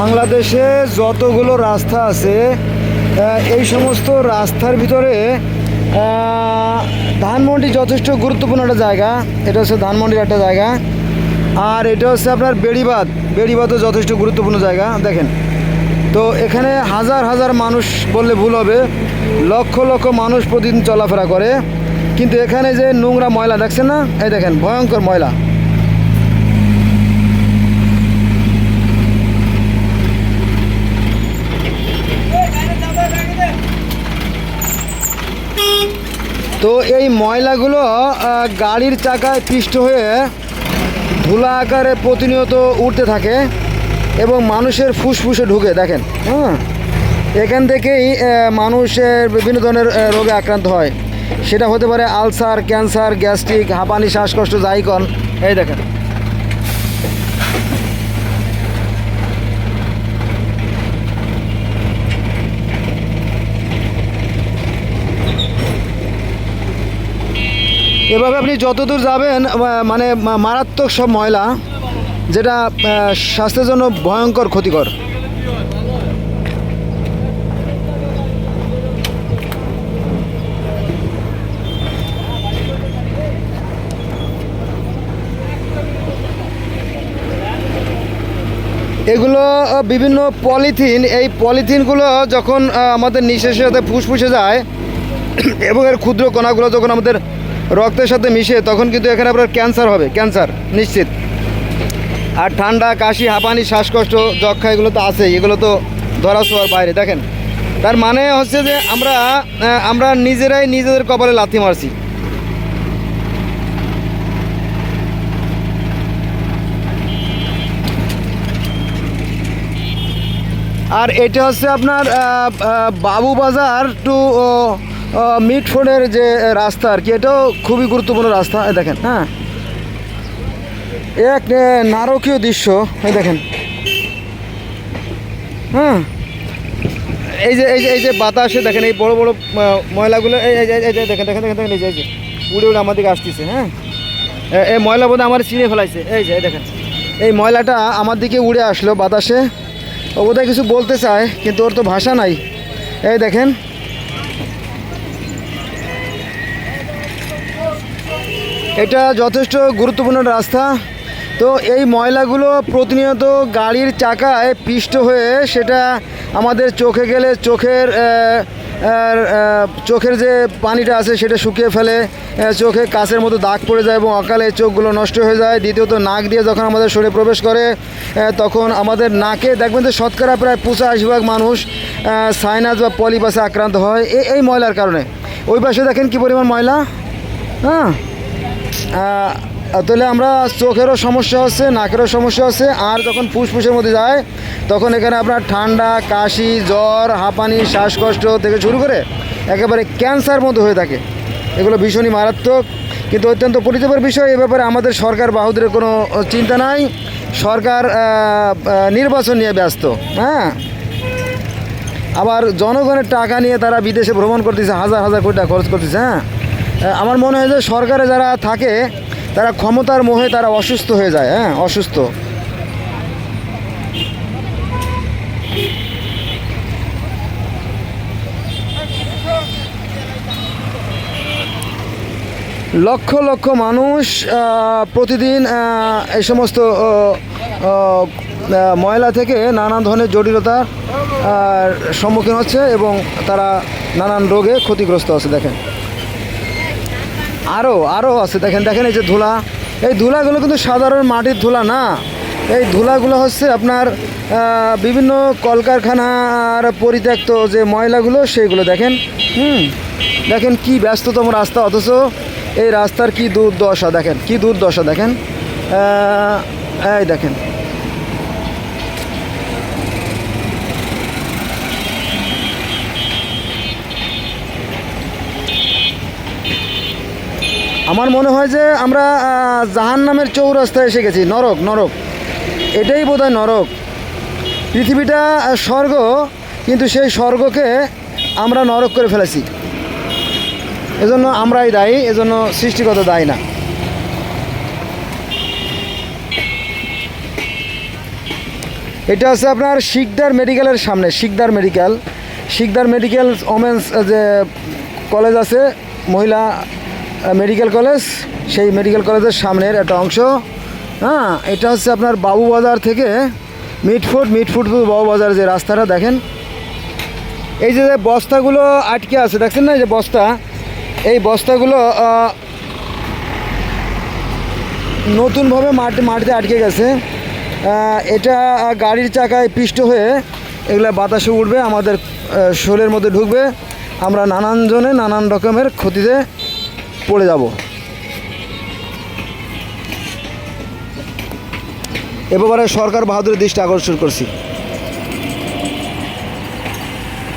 বাংলাদেশে যতগুলো রাস্তা আছে এই সমস্ত রাস্তার ভিতরে ধানমন্ডি যথেষ্ট গুরুত্বপূর্ণ একটা জায়গা। এটা হচ্ছে ধানমন্ডির একটা জায়গা। আর এটা হচ্ছে আপনার বেড়িবাঁধ। বেড়িবাঁধও যথেষ্ট গুরুত্বপূর্ণ জায়গা, দেখেন। তো এখানে হাজার হাজার মানুষ বললে ভুল হবে। লক্ষ লক্ষ মানুষ প্রতিদিন চলাফেরা করে। কিন্তু এখানে যে নোংরা ময়লা, দেখছেন না? এই দেখেন, ভয়ঙ্কর ময়লা। তো এই ময়লাগুলো গাড়ির চাকায় পিষ্ট হয়ে ধুলা আকারে প্রতিনিয়ত উঠতে থাকে এবং মানুষের ফুসফুসে ঢুকে, দেখেন। হ্যাঁ এখান থেকেই মানুষের বিভিন্ন ধরনের রোগে আক্রান্ত হয়। সেটা হতে পারে আলসার, ক্যান্সার, গ্যাস্ট্রিক, হাঁপানি, শ্বাসকষ্ট, জাইকন, এই দেখেন। এভাবে আপনি যতদূর যাবেন মানে মারাত্মক সব ময়লা, যেটা স্বাস্থ্যের জন্য ভয়ঙ্কর ক্ষতিকর। এগুলো বিভিন্ন পলিথিন, এই পলিথিনগুলো যখন আমাদের নিঃশ্বাসের সাথে ফুসফুসে যায়, এবং এর ক্ষুদ্র কণাগুলো যখন আমাদের রক্তের সাথে মিশে তখন কিন্তু এখানে আপনার ক্যান্সার হবে, ক্যান্সার, নিশ্চিত। আর ঠান্ডা, কাশি, হাঁপানি, শ্বাসকষ্ট যক্ষা এগুলো তো আছেই, এগুলো তো ধরা ছোঁয়ার বাইরে। দেখেন, তার মানে হচ্ছে যে আমরা আমরা নিজেরাই নিজেদের কপালে লাথি মারছি। আর এটা হচ্ছে আপনার বাবু বাজার টু মিটফোর্ডের যে রাস্তা আর কি এটাও খুবই গুরুত্বপূর্ণ রাস্তা। দেখেন। হ্যাঁ। এক নারকীয় দৃশ্য। এই দেখেন। হ্যাঁ এই যে এই যে এই যে বাতাসে দেখেন এই বড় বড় ময়লাগুলো এই দেখেন দেখেন দেখেন দেখেন এই যে এই যে উড়ে উড়ে আমার দিকে আসতেছে হ্যাঁ? এই ময়লা বোধহয় আমার চিনে ফেলাইছে। এই যে এই দেখেন। এই ময়লাটা আমার দিকে উড়ে আসলো বাতাসে। ও বোধহয় কিছু বলতে চায় কিন্তু ওর তো ভাষা নাই। এই দেখেন। এটা যথেষ্ট গুরুত্বপূর্ণ রাস্তা। তো এই ময়লাগুলো প্রতিনিয়ত গাড়ির চাকায় পিষ্ট হয়ে সেটা আমাদের চোখে গেলে চোখের চোখের যে পানিটা আছে সেটা শুকিয়ে ফেলে চোখে কাছের মতো দাগ পড়ে যায় এবং অকালে চোখগুলো নষ্ট হয়ে যায়। দ্বিতীয়ত নাক দিয়ে যখন আমাদের শরীরে প্রবেশ করে তখন আমাদের নাকে দেখবেন যে শতকরা প্রায় পঁচাশি ভাগ মানুষ সাইনাস বা পলিপাসে আক্রান্ত হয় এই ময়লার কারণে। ওই পাশে দেখেন কি পরিমাণ ময়লা? হ্যাঁ। তাহলে আমরা চোখেরও সমস্যা হচ্ছে, নাকেরও সমস্যা হচ্ছে, আর যখন ফুসফুসের মধ্যে যায়, তখন এখানে আপনার ঠান্ডা, কাশি, জ্বর, হাঁপানি, শ্বাসকষ্ট থেকে শুরু করে একেবারে ক্যান্সার মতো হয়ে থাকে। এগুলো ভীষণই মারাত্মক, কিন্তু অত্যন্ত পরিতাপের বিষয়, এ ব্যাপারে আমাদের সরকার বাহুদের কোনো চিন্তা নাই। সরকার নির্বাচন নিয়ে ব্যস্ত হ্যাঁ? আবার জনগণের টাকা নিয়ে তারা বিদেশে ভ্রমণ করতেছে, হাজার হাজার কোটি টাকা খরচ করতেছে হ্যাঁ? আমার মনে হয় যে সরকারে যারা থাকে, তারা ক্ষমতার মোহে তারা অসুস্থ হয়ে যায় হ্যাঁ অসুস্থ। লক্ষ লক্ষ মানুষ প্রতিদিন এই সমস্ত ময়লা থেকে নানান ধরনের জটিলতার সম্মুখীন হচ্ছে এবং তারা নানান রোগে ক্ষতিগ্রস্ত আছে, দেখেন। আরও আরও আছে। দেখেন দেখেন এই যে ধুলা। এই ধুলাগুলো কিন্তু সাধারণ মাটির ধুলা না। এই ধুলাগুলো হচ্ছে আপনার বিভিন্ন কলকারখানার পরিত্যক্ত যে ময়লাগুলো সেইগুলো দেখেন। হুম, দেখেন কি ব্যস্ততম রাস্তা, অথচ এই রাস্তার কি দুর্দশা, দেখেন, কি দুর্দশা, দেখেন। এই দেখেন। আমার মনে হয় যে আমরা জাহান নামের চৌরাস্তায় এসে গেছি। নরক নরক। এটাই বোধহয় নরক। পৃথিবীটা স্বর্গ, কিন্তু সেই স্বর্গকে আমরা নরক করে ফেলেছি। এজন্য আমরাই দায়ী, এজন্য সৃষ্টিগত দায়ী না। এটা হচ্ছে আপনার শিকদার মেডিকেলের সামনে, Sikdar medical. Sikdar medical women's যে কলেজ আছে, মহিলা মেডিকেল কলেজ সেই মেডিকেল কলেজের সামনের একটা অংশ। হ্যাঁ এটা হচ্ছে আপনার বাবুবাজার থেকে মিটফুট মিটফুট টু বাবুবাজার যে রাস্তাটা, দেখেন। এই যে বস্তাগুলো আটকে আছে, দেখছেন না এই যে বস্তা? এই বস্তাগুলো নতুনভাবে মাটি মাটিতে আটকে গেছে। এটা গাড়ির চাকায় পিষ্ট হয়ে এগুলা বাতাসে উঠবে, আমাদের শরীরের মধ্যে ঢুকবে। আমরা নানান জনে নানান রকমের ক্ষতিতে পড়ে যাব। এবারে সরকার বাহাদুরের দৃষ্টি আকর্ষণ করছি।